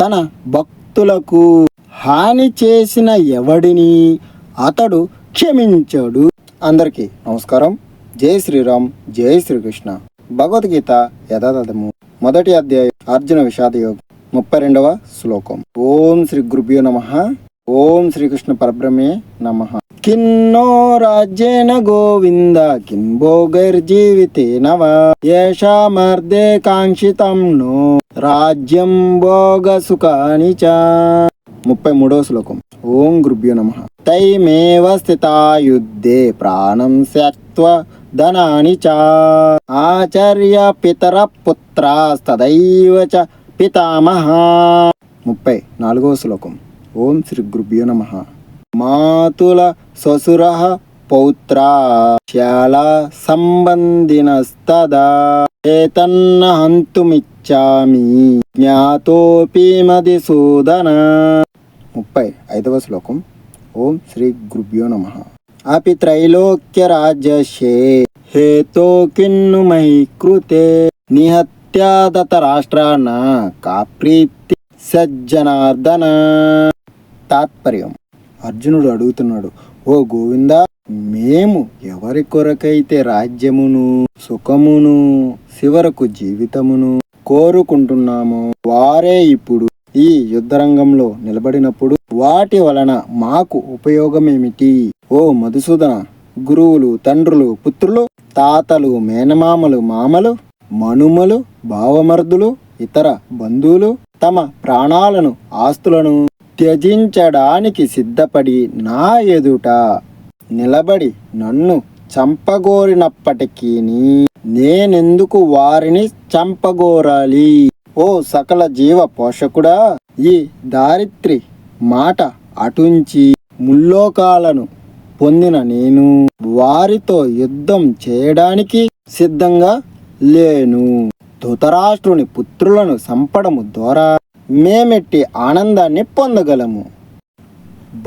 తన భక్తులకు హాని చేసిన ఎవడిని అతడు క్షమించాడు. అందరికీ నమస్కారం. జై శ్రీరామ్ జై శ్రీకృష్ణ. భగవద్గీత యథాతథము. మొదటి అధ్యాయం అర్జున విషాద యోగం ముప్పై రెండవ శ్లోకం. ఓం శ్రీ గురుభ్యో నమ. ఓం శ్రీకృష్ణ పరబ్రహ్మే నమ. కిన్నో రాజ్యేన గోవింద కిం భోగైర్జీవితేన వా ఏషామర్దే కాంక్షితం నో రాజ్యం భోగ సుఖాని చ ముప్పై మూడవ శ్లోకం ఓం గృభ్యో నమ తైమేవ స్థితా యుద్ధే ప్రాణం సత్వ ధనాని చ ఆచార్య పితర పుత్రాస్తదైవ చ పితామహ ముప్పై నాలుగవ శ్లోకం ఓం శ్రీ గృభ్యో నమ మాతుల ససుర పౌత్ర శాల సంబంధినస్తదా ఏతన్న హంతుమిచ్చామి జ్ఞాతోపి మదిసూదన ముప్పై ఐదవ శ్లోకం. ఓం శ్రీ గురుభ్యో నమ. అపి త్రైలోక్య రాజ్యశే హేతో కిన్ను మహి కృతే. నిహత్యాదత రాష్ట్రాన కా ప్రీతి సజ్జనార్దన. తాత్పర్యం. అర్జునుడు అడుగుతున్నాడు ఓ గోవింద మేము ఎవరి కొరకైతే రాజ్యమును సుఖమును చివరకు జీవితమును కోరుకుంటున్నామో వారే ఇప్పుడు ఈ యుద్ధరంగంలో నిలబడినప్పుడు వాటి వలన మాకు ఉపయోగమేమిటి? ఓ మధుసూదన గురువులు తండ్రులు పుత్రులు తాతలు మేనమామలు మామలు మనుమలు భావమర్దులు ఇతర బంధువులు తమ ప్రాణాలను ఆస్తులను త్యజించడానికి సిద్ధపడి నా ఎదుట నిలబడి నన్ను చంపగోరినప్పటికీ నేనెందుకు వారిని చంపగోరాలి? ఓ సకల జీవ పోషకుడా ఈ దారిత్రి మాట అటుంచి ముల్లోకాలను పొందిన నేను వారితో యుద్ధం చేయడానికి సిద్ధంగా లేను. ధృతరాష్ట్రుని పుత్రులను చంపడము ద్వారా మేమెట్టి ఆనందాన్ని పొందగలము.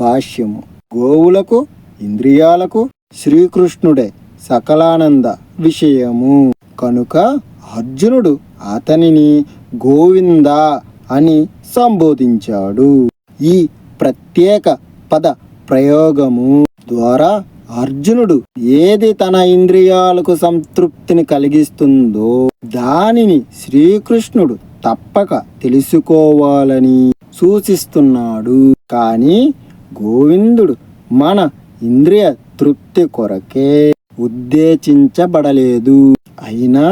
భాష్యము గోవులకు ఇంద్రియాలకు శ్రీకృష్ణుడే సకలానంద విషయము. కనుక అర్జునుడు అతనిని గోవింద అని సంబోధించాడు. ఈ ప్రత్యేక పద ప్రయోగము ద్వారా అర్జునుడు ఏది తన ఇంద్రియాలకు సంతృప్తిని కలిగిస్తుందో దానిని శ్రీకృష్ణుడు తప్పక తెలుసుకోవాలని సూచిస్తున్నాడు. కానీ గోవిందుడు మన ఇంద్రియ తృప్తి కొరకే ఉద్దేశించబడలేదు. అయినా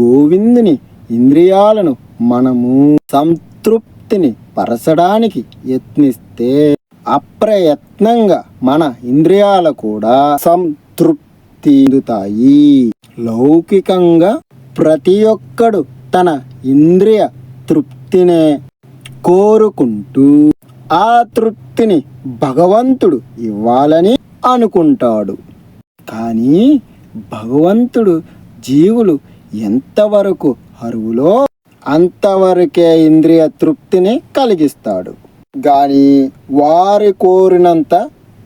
గోవిందుని ఇంద్రియాలను మనము సంతృప్తిని పరచడానికి యత్నిస్తే అప్రయత్నంగా మన ఇంద్రియాలు కూడా సంతృప్తి చెందుతాయి. లౌకికంగా ప్రతి ఒక్కడు తన ఇంద్రియ తృప్తినే కోరుకుంటూ ఆ తృప్తిని భగవంతుడు ఇవ్వాలని అనుకుంటాడు. కానీ భగవంతుడు జీవులు ఎంతవరకు అరువులో అంతవరకే ఇంద్రియ తృప్తిని కలిగిస్తాడు. గాని వారి కోరినంత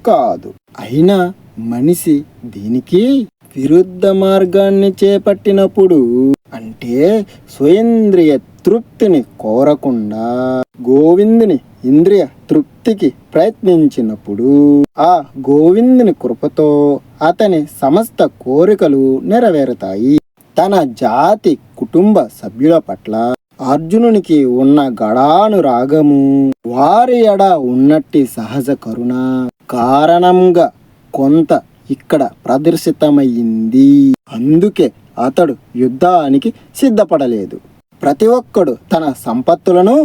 కాదు. అయినా మనిషి దీనికి విరుద్ధ మార్గాన్ని చేపట్టినప్పుడు అంటే స్వయంద్రియ తృప్తిని కోరకుండా గోవిందుని ఇంద్రియ తృప్తికి ప్రయత్నించినప్పుడు ఆ గోవిందుని కృపతో అతని సమస్త కోరికలు నెరవేరుతాయి. తన జాతి కుటుంబ సభ్యుల పట్ల అర్జునునికి ఉన్న గడానురాగము వారి ఎడ ఉన్నట్టి సహజ కరుణ కారణంగా కొంత ఇక్కడ ప్రదర్శితమైంది అందుకే అతడు యుద్ధానికి సిద్ధపడలేదు. ప్రతి ఒక్కడు తన సంపత్తులను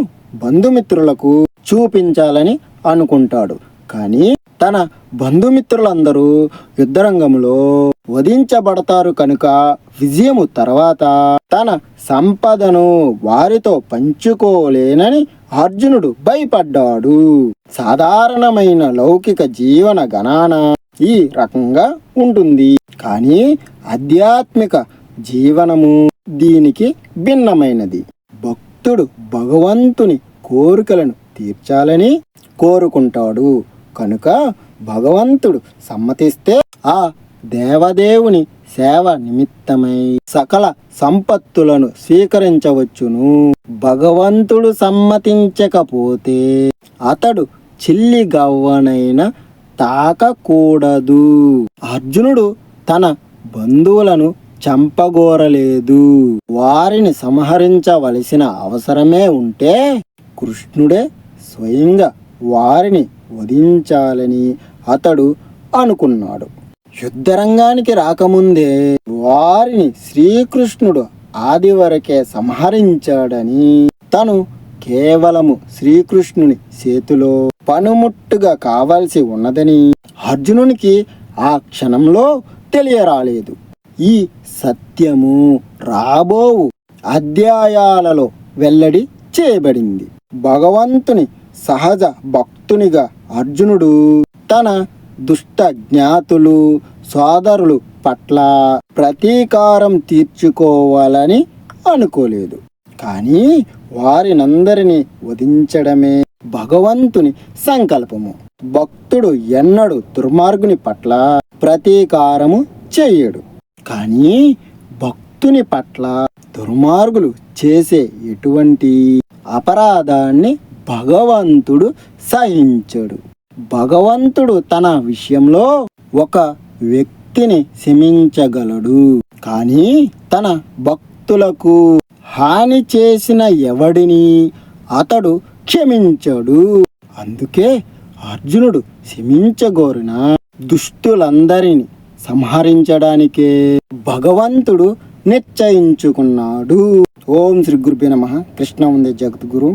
బంధుమిత్రులకు చూపించాలని అనుకుంటాడు. కానీ తన బంధుమిత్రులందరూ యుద్ధరంగంలో వధించబడతారు కనుక విజయము తర్వాత తన సంపదను వారితో పంచుకోలేనని అర్జునుడు భయపడ్డాడు. సాధారణమైన లౌకిక జీవన గణాన ఈ రకంగా ఉంటుంది. కానీ ఆధ్యాత్మిక జీవనము దీనికి భిన్నమైనది. భక్తుడు భగవంతుని కోరికలను తీర్చాలని కోరుకుంటాడు. కనుక భగవంతుడు సమ్మతిస్తే ఆ దేవదేవుని సేవ నిమిత్తమై సకల సంపత్తులను స్వీకరించవచ్చును. భగవంతుడు సమ్మతించకపోతే అతడు చిల్లి గవ్వనైన తాకకూడదు. అర్జునుడు తన బంధువులను చంపగోరలేదు. వారిని సంహరించవలసిన అవసరమే ఉంటే కృష్ణుడే స్వయంగా వారిని వధించాలని అతడు అనుకున్నాడు. యుద్ధరంగానికి రాకముందే వారిని శ్రీకృష్ణుడు ఆది వరకే సంహరించాడని తను కేవలము శ్రీకృష్ణుని చేతిలో పనుముట్టుగా కావాల్సి ఉన్నదని అర్జునునికి ఆ క్షణంలో తెలియరాలేదు. ఈ సత్యము రాబోవు అధ్యాయాలలో వెల్లడి చేయబడింది. భగవంతుని సహజ భక్తునిగా అర్జునుడు తన దుష్ట జ్ఞాతులు సోదరులు పట్ల ప్రతీకారం తీర్చుకోవాలని అనుకోలేదు. కానీ వారినందరినీ వధించడమే భగవంతుని సంకల్పము. భక్తుడు ఎన్నడు దుర్మార్గుని పట్ల ప్రతీకారము చెయ్యడు కానీ భక్తుని పట్ల దుర్మార్గులు చేసే ఎటువంటి అపరాధాన్ని భగవంతుడు సహించడు. భగవంతుడు తన విషయంలో ఒక వ్యక్తిని శమించగలడు కానీ తన భక్తులకు హాని చేసిన ఎవడిని అతడు క్షమించడు. అందుకే అర్జునుడు క్షమించగోరిన దుష్టులందరిని సంహరించడానికే భగవంతుడు నిశ్చయించుకున్నాడు. ఓం శ్రీ గురుభ్య నమ. కృష్ణ ఉంది జగద్గురు.